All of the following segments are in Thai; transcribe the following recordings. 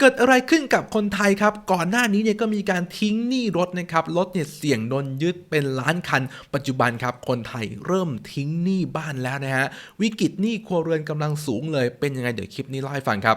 เกิดอะไรขึ้นกับคนไทยครับ ก่อนหน้านี้เนี่ยก็มีการทิ้งหนี้รถนะครับ รถเนี่ยเสี่ยงโดนยึดเป็นล้านคัน ปัจจุบันครับ คนไทยเริ่มทิ้งหนี้บ้านแล้วนะฮะ วิกฤตหนี้ครัวเรือนกำลังสูงเลย เป็นยังไงเดี๋ยวคลิปนี้เล่าให้ฟังครับ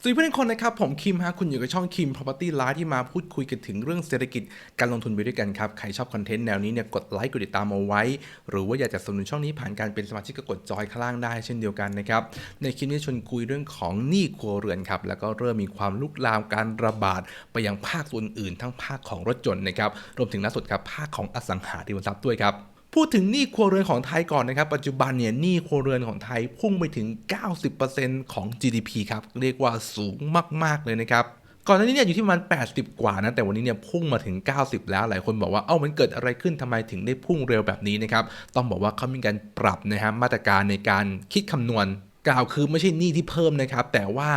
สวัสดีเพื่อนๆคนนะครับ ผมคิมฮะคุณอยู่กับช่องคิม Property Live ที่มาพูดคุยกันถึงเรื่องเศรษฐกิจการลงทุนไปด้วยกันครับ ใครชอบคอนเทนต์แนวนี้เนี่ยกดไลค์กดติดตามเอาไว้ หรือว่าอยากจะสนับสนุนช่องนี้ผ่านการเป็นสมาชิกก็กดจอยข้างล่างได้เช่นเดียวกันนะครับ ในคลิปนี้ชวนคุยเรื่องของหนี้ครัวเรือนครับ แล้วก็เริ่มมีความลุกลามการระบาดไปยังภาคส่วนอื่น ทั้งภาคของรถยนต์นะครับรวมถึงล่าสุดครับภาคของอสังหาริมทรัพย์ด้วยครับ พูดถึงหนี้ครัวเรือนของไทยก่อนนะครับ ปัจจุบันเนี่ยหนี้ครัวเรือนของไทยพุ่งไปถึง 90%ของ GDP ครับ เรียกว่าสูงมาก ๆ เลยนะครับ ก่อนหน้านี้เนี่ยอยู่ที่ประมาณ 80 กว่านะ แต่วันนี้เนี่ยพุ่งมาถึง 90 แล้ว หลายคนบอกว่า เอ้า มันเกิดอะไรขึ้นทำไมถึงได้พุ่งเร็วแบบนี้นะครับ ต้องบอกว่าเขามีการปรับนะฮะมาตรการในการคิดคำนวณ กล่าวคือไม่ใช่หนี้ที่เพิ่มนะครับ แต่ว่า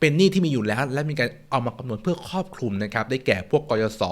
เป็นหนี้ที่มีอยู่แล้ว และมีการเอามาคำนวณเพื่อครอบคลุมนะครับ ได้แก่พวกกยศ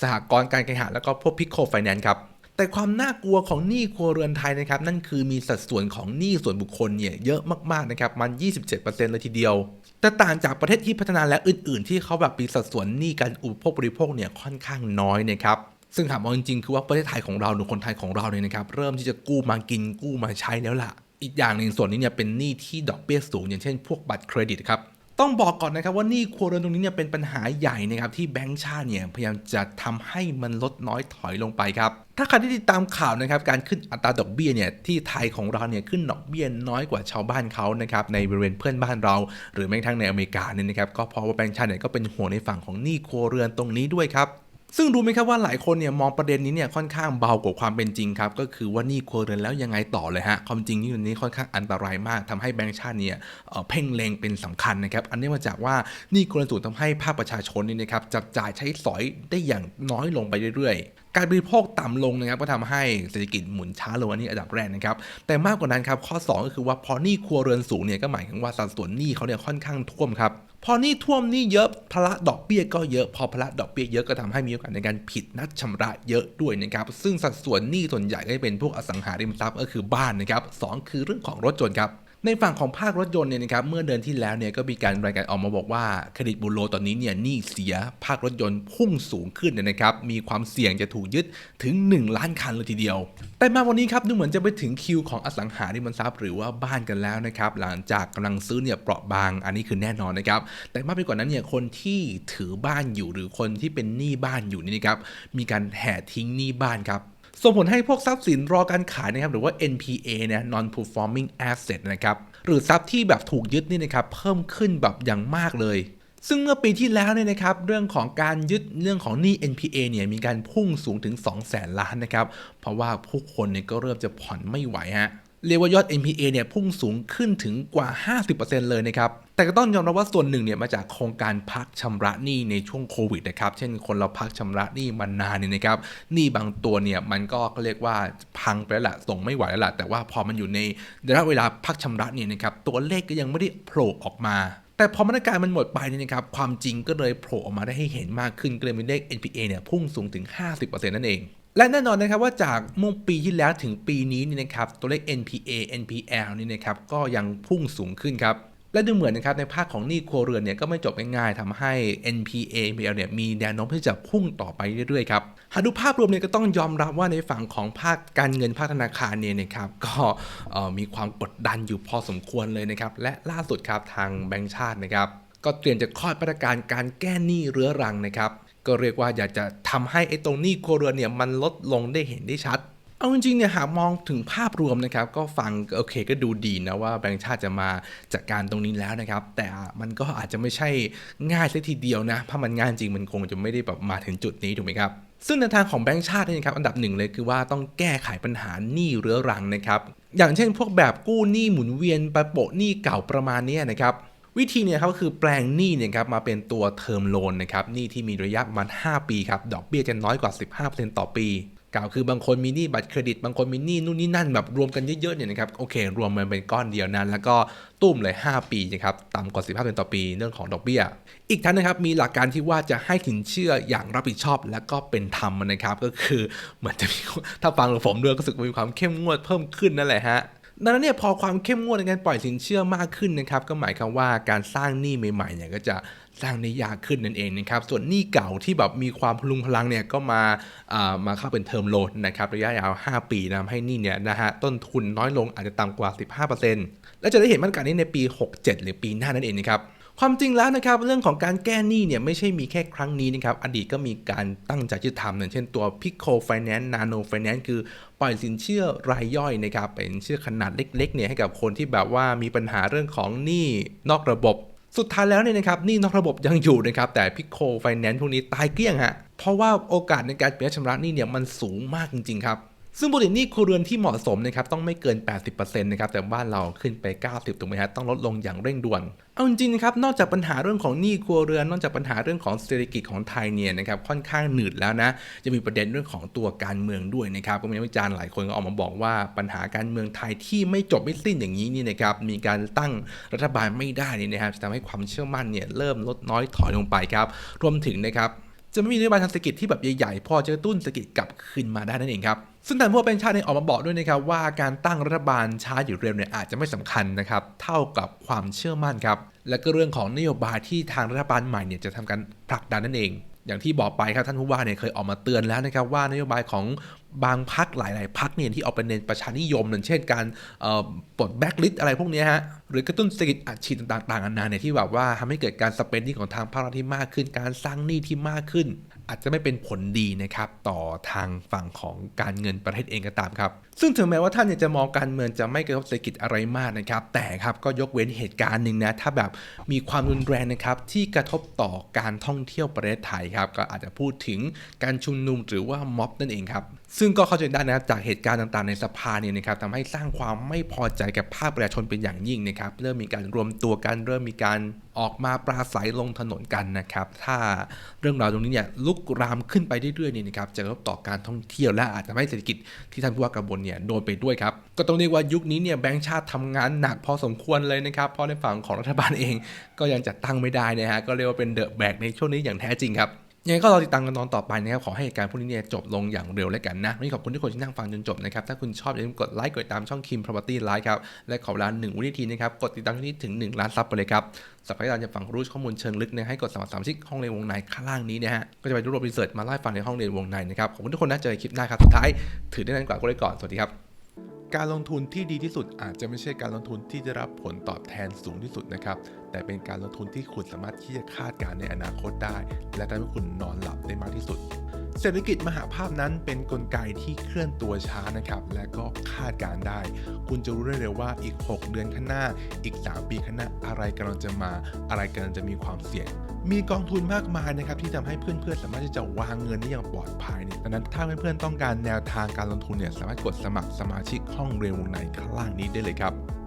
สหกรณ์การแข่งขันแล้วก็พวกพิโคไฟแนนซ์ครับ แต่ความน่ากลัวของหนี้ครัวเรือนไทยนะครับนั่นคือมีสัดส่วนของหนี้ส่วนบุคคลเนี่ยเยอะมากๆนะครับมัน 27%เลยทีเดียว แต่ต่างจากประเทศที่พัฒนาและอื่น ๆ ที่เขาแบบมีสัดส่วนหนี้การอุปโภคบริโภคเนี่ยค่อนข้างน้อยนะครับซึ่งถามเอาจริงๆคือว่าประเทศไทยของเราหรือคนไทยของเราเนี่ยนะครับเริ่มที่จะกู้มากินกู้มาใช้แล้วล่ะ อีกอย่างหนึ่งส่วนนี้เนี่ยเป็นหนี้ที่ดอกเบี้ยสูง อย่างเช่นพวกบัตรเครดิตครับ ต้องบอกก่อนนะครับว่านี่ครัวเรือนตรงนี้เนี่ยเป็นปัญหาใหญ่นะครับที่แบงก์ชาติเนี่ยพยายามจะทำให้มันลดน้อยถอยลงไปครับถ้าใครที่ติดตามข่าวนะครับการขึ้นอัตราดอกเบี้ยเนี่ยที่ไทยของเราเนี่ยขึ้นดอกเบี้ยน้อยกว่าชาวบ้านเขานะครับในบริเวณเพื่อนบ้านเรา หรือแม้กระทั่งในอเมริกาเนี่ยนะครับก็เพราะว่าแบงก์ชาติเนี่ยก็เป็นห่วงในฝั่งของหนี้ครัวเรือนตรงนี้ด้วยครับ ซึ่งรู้ไหมครับว่าหลายคนเนี่ยมองประเด็นนี้เนี่ยค่อนข้างเบากว่าความเป็นจริงครับ ก็คือว่านี่ครัวเรือนแล้วยังไงต่อเลยฮะความจริงนี่นี้ค่อนข้างอันตรายมากทำให้แบงก์ชาติเนี่ยเเพ่งเล็งเป็นสำคัญนะครับอันนี้มาจากว่านี่ครัวเรือนสูงทำให้ภาคประชาชนนี่นะครับจับจ่ายใช้สอยได้อย่างน้อยลงไปเรื่อยการบริโภคต่ำลงนะครับก็ทำให้เศรษฐกิจหมุนช้าลงอันนี้อันดับแรกนะครับแต่มากกว่านั้นครับข้อ 2 ก็คือว่าพอหนี้ครัวเรือนสูงเนี่ยก็หมายถึงว่าสัดส่วนหนี้เขาเนี่ยค่อนข้างท่วมครับ อหนี่ท่วมหนี่เยอะภาระดอกเบี้ยก็เยอะ พอภาระดอกเบี้ยเยอะก็ทำให้มีโอกาสในการผิดนัดชำระเยอะด้วยนะครับ ซึ่งสัดส่วนหนี้ส่วนใหญ่ก็จะเป็นพวกอสังหาริมทรัพย์ก็คือบ้านนะครับสองคือเรื่องของรถยนต์ครับ ในฝั่งของภาครถยนต์เนี่ยนะครับเมื่อเดือนที่แล้วเนี่ยก็มีการรายงานออกมาบอกว่าเครดิตบูโรตอนนี้เนี่ยหนี้เสียภาครถยนต์พุ่งสูงขึ้นนะครับมีความเสี่ยงจะถูกยึดถึง 1 ล้านคันเลยทีเดียว แต่มาวันนี้ครับดูเหมือนจะไปถึงคิวของอสังหาริมทรัพย์หรือว่าบ้านกันแล้วนะครับหลังจากกำลังซื้อเนี่ยเปราะบางอันนี้คือแน่นอนนะครับแต่มากไปกว่านั้นเนี่ยคนที่ถือบ้านอยู่หรือคนที่เป็นหนี้บ้านอยู่นี่นะครับมีการแห่ทิ้งหนี้บ้านครับ ส่งผลให้พวกทรัพย์สินรอการขายนะครับหรือว่า NPA เนี่ย non performing asset นะครับหรือทรัพย์ที่แบบถูกยึดนี่นะครับเพิ่มขึ้นแบบอย่างมากเลย ซึ่งเมื่อปีที่แล้วเนี่ยนะครับเรื่องของการยึดเรื่องของหนี้ NPA เนี่ยมีการพุ่งสูงถึง 2 0 0แสนล้านนะครับเพราะว่าผู้คนเนี่ยก็เริ่มจะผ่อนไม่ไหวฮะ เรียกว่ายอด NPA เนี่ยพุ่งสูงขึ้นถึงกว่า 50%เลยนะครับ แต่ก็ต้องยอมรับว่าส่วนหนึ่งเนี่ยมาจากโครงการพักชำระหนี้ในช่วงโควิดนะครับ เช่นคนเราพักชำระหนี้มานานเนี่ยนะครับ หนี้บางตัวเนี่ยมันก็เรียกว่าพังไปแล้วละส่งไม่ไหวแล้วละแต่ว่าพอมันอยู่ในระยะเวลาพักชำระเนี่ยนะครับ ตัวเลขก็ยังไม่ได้โผล่ออกมาแต่พอมาตรการมันหมดไปเนี่ยนะครับ ความจริงก็เลยโผล่ออกมาได้ให้เห็นมากขึ้นก็เลยมีเลข NPA เนี่ยพุ่งสูงถึง 50%นั่นเอง และแน่นอนนะครับว่าจากเมื่อปีที่แล้วถึงปีนี้นี่นะครับตัวเลข NPA NPL นี่นะครับก็ยังพุ่งสูงขึ้นครับและดูเหมือนนะครับในภาคของหนี้ครัวเรือนเนี่ยก็ไม่จบง่ายๆทำให้ NPA NPL เนี่ยมีแนวโน้มที่จะพุ่งต่อไปเรื่อยๆครับหากดูภาพรวมเนี่ยก็ต้องยอมรับว่าในฝั่งของภาคการเงินภาคธนาคารเนี่ยนะครับก็มีความกดดันอยู่พอสมควรเลยนะครับและล่าสุดครับทางแบงก์ชาตินะครับก็เตรียมจะคลอดมาตรการการแก้หนี้เรื้อรังนะครับ ก็เรียกว่าอยากจะทำให้ไอ้ตรงหนี้ครัวเรือนเนี่ยมันลดลงได้เห็นได้ชัด เอาจริงๆเนี่ยหากมองถึงภาพรวมนะครับ ก็ฟังโอเคก็ดูดีนะว่าแบงก์ชาติจะมาจัดการตรงนี้แล้วนะครับ แต่มันก็อาจจะไม่ใช่ง่ายเสักทีเดียวนะถ้ามันง่ายจริงมันคงจะไม่ได้แบบมาถึงจุดนี้ถูกไหมครับซึ่งในทางของแบงก์ชาตินี่นะครับอันดับหนึ่งเลยคือว่าต้องแก้ไขปัญหาหนี้เรื้อรังนะครับ อย่างเช่นพวกแบบกู้หนี้หมุนเวียนไปโปะหนี้เก่าประมาณนี้นะครับ วิธีเนี่ยครับก็คือแปลงหนี้เนี่ยครับมาเป็นตัวเทอมโลนนะครับหนี้ที่มีระยะประมาณ 5 ปีครับดอกเบี้ยจะน้อยกว่า 15%ต่อปีกล่าวคือบางคนมีหนี้บัตรเครดิต บางคนมีหนี้นู่นนี่นั่นแบบรวมกันเยอะๆเนี่ยนะครับโอเค รวมมันเป็นก้อนเดียวนั้น แล้วก็ตุ้มเลย 5 ปีนะครับต่ำกว่า15%ต่อปีเรื่องของดอกเบี้ย อีกทั้งนะครับมีหลักการที่ว่าจะให้สินเชื่ออย่างรับผิดชอบ และก็เป็นธรรมนะครับก็คือเหมือนจะมีถ้าฟังผมด้วยก็รู้สึกมีความเข้มงวดเพิ่มขึ้นนั่นแหละฮะ ดังนั้นเนี่ยพอความเข้มงวดในการปล่อยสินเชื่อมากขึ้นนะครับก็หมายความว่าการสร้างหนี้ใหม่ๆเนี่ยก็จะสร้างได้ยากขึ้นนั่นเองนะครับส่วนหนี้เก่าที่แบบมีความพลุงพลังเนี่ยก็มาอ่ามาเข้าเป็นเทอมโลนนะครับระยะยาว 5 ปีนะทำให้หนี้เนี่ยนะฮะต้นทุนน้อยลงอาจจะต่ำกว่า 15%และจะได้เห็นมาตรการนี้ในปี 67 หรือปีหน้านั่นเองนะครับ ความจริงแล้วนะครับ เรื่องของการแก้หนี้เนี่ยไม่ใช่มีแค่ครั้งนี้นะครับ อดีตก็มีการตั้งใจจะทำอย่างเช่นตัว Pico Finance Nano Finance คือปล่อยสินเชื่อรายย่อยนะครับเป็นสินเชื่อขนาดเล็กๆเนี่ยให้กับคนที่แบบว่ามีปัญหาเรื่องของหนี้นอกระบบ สุดท้ายแล้วเนี่ยนะครับหนี้นอกระบบยังอยู่นะครับแต่ Pico Finance พวกนี้ตายเกลี้ยงฮะเพราะว่าโอกาสในการเปลี่ยนชำระหนี้เนี่ยมันสูงมากจริงๆครับ ซึ่งปกติหนี้ครัวเรือนที่เหมาะสมนะครับต้องไม่เกิน 80%นะครับแต่บ้านเราขึ้นไป 90ถูกไหมฮะต้องลดลงอย่างเร่งด่วน เอาจริงๆนะครับนอกจากปัญหาเรื่องของหนี้ครัวเรือน นอกจากปัญหาเรื่องของเศรษฐกิจของไทยเนี่ยนะครับค่อนข้างหนืดแล้วนะจะมีประเด็นเรื่องของตัวการเมืองด้วยนะครับก็มีนักวิจารณ์หลายคนก็ออกมาบอกว่าปัญหาการเมืองไทยที่ไม่จบไม่สิ้นอย่างนี้นี่นะครับมีการตั้งรัฐบาลไม่ได้นี่นะครับจะทำให้ความเชื่อมั่นเนี่ยเริ่มลดน้อยถอยลงไปครับรวมถึงนะครับ จะไม่มีนโยบายทางเศรษฐกิจที่แบบใหญ่ๆ พอจะกระตุ้นเศรษฐกิจกลับคืนมาได้นั่นเองครับ ซึ่งทางพวกเป็นชาติเนี่ยออกมาบอกด้วยนะครับว่าการตั้งรัฐบาลช้าหรือเร็วเนี่ยอาจจะไม่สำคัญนะครับเท่ากับความเชื่อมั่นครับและก็เรื่องของนโยบายที่ทางรัฐบาลใหม่เนี่ยจะทำการผลักดันนั่นเอง อย่างที่บอกไปครับท่านผู้ว่าเนี่ยเคยออกมาเตือนแล้วนะครับว่านโยบายของบางพักหลาย ๆ พักเนี่ยที่ออกไปเน้นประชานิยมอย่างเช่น การปลดแบ็กลิสอะไรพวกนี้ฮะหรือกระตุ้นเศรษฐกิจอัดฉีดต่างๆนานาเนี่ยที่แบบว่าทำให้เกิดการสเปนที่ของทางภาครัฐที่มากขึ้น การสร้างหนี้ที่มากขึ้น อาจจะไม่เป็นผลดีนะครับต่อทางฝั่งของการเงินประเทศเองก็ตามครับ ซึ่งถึงแม้ว่าท่านจะมองการเมืองจะไม่กระทบเศรษฐกิจอะไรมากนะครับ แต่ครับก็ยกเว้นเหตุการณ์หนึ่งนะถ้าแบบมีความรุนแรงนะครับที่กระทบต่อการท่องเที่ยวประเทศไทยครับก็อาจจะพูดถึงการชุมนุมหรือว่าม็อบนั่นเองครับ ซึ่งก็เข้าใจได้นะครับจากเหตุการณ์ต่างๆในสภาเนี่ยนะครับทำให้สร้างความไม่พอใจกับภาคประชาชนเป็นอย่างยิ่งนะครับเริ่มมีการรวมตัวกันเริ่มมีการออกมาปราศัยลงถนนกันนะครับ ถ้าเรื่องราวตรงนี้เนี่ยลุกรามขึ้นไปเรื่อยๆเนี่ยนะครับจะกระทบต่อการท่องเที่ยวและอาจจะทำให้เศรษฐกิจที่ท่านผู้ว่ากระบวนเนี่ยโดนไปด้วยครับก็ต้องเรียกว่ายุคนี้เนี่ยแบงก์ชาติทำงานหนักพอสมควรเลยนะครับเพราะในฝั่งของรัฐบาลเอง ก็ยังจัดตั้งไม่ได้นะฮะก็เรียกว่าเป็นเดอะแบกในช่วงนี้อย่างแท้จริงครับ ยังไงก็รอติดตามกันตอนต่อไปนะครับ ขอให้เหตุการณ์พวกนี้เนี่ยจบลงอย่างเร็วแล้วกันนะวันนี้ขอบคุณทุกคนที่นั่งฟังจนจบนะครับ ถ้าคุณชอบอย่าลืมกดไลค์กดติดตามช่องคิม property live ครับ และขอเวลาหนึ่งวินาทีนะครับ กดติดตามที่นี้ถึง 1 ล้านซับไปเลยครับสำหรับใครที่อยาจะฟังรู้ข้อมูลเชิงลึกนะให้กดสมัครสมาชิกห้องเรียนวงในข้างล่างนี้นะฮะ ก็จะไปรวบรวมรีเสิร์ชมาไล่ฟังในห้องเรียนวงในนะครับขอบคุณทุกคนนะเจอกันคลิปหน้าครับสุดท้ายถือได้นานกว่าก็เลยก่อนสวัสดีครับการลงทุนที่ดีที่สุดอาจจะไม่ใช่การลงทุนที่จะรับผลตอบแทนสูงที่สุดนะครับ แต่เป็นการลงทุนที่คุณสามารถที่จะคาดการณ์ในอนาคตได้ และทำให้คุณนอนหลับได้มากที่สุด เศรษฐกิจมหาภาพนั้นเป็นนกลไกที่เคลื่อนตัวช้านะครับ และก็คาดการณ์ได้ คุณจะรู้ได้เลยว่าอีก 6 เดือนข้างหน้า อีก 3 ปีข้างหน้าอะไรกำลังจะมา อะไรกำลังจะมีความเสี่ยงมีกองทุนมากมายนะครับที่ทำให้เพื่อนๆ สามารถที่จะวางเงินได้อย่างปลอดภัยเนี่ยดังนั้นถ้าเพื่อนๆต้องการแนวทางการลงทุนเนี่ยสามารถกดสมัครสมาชิกห้องเรียนวงในข้างล่างนี้ได้เลยครับ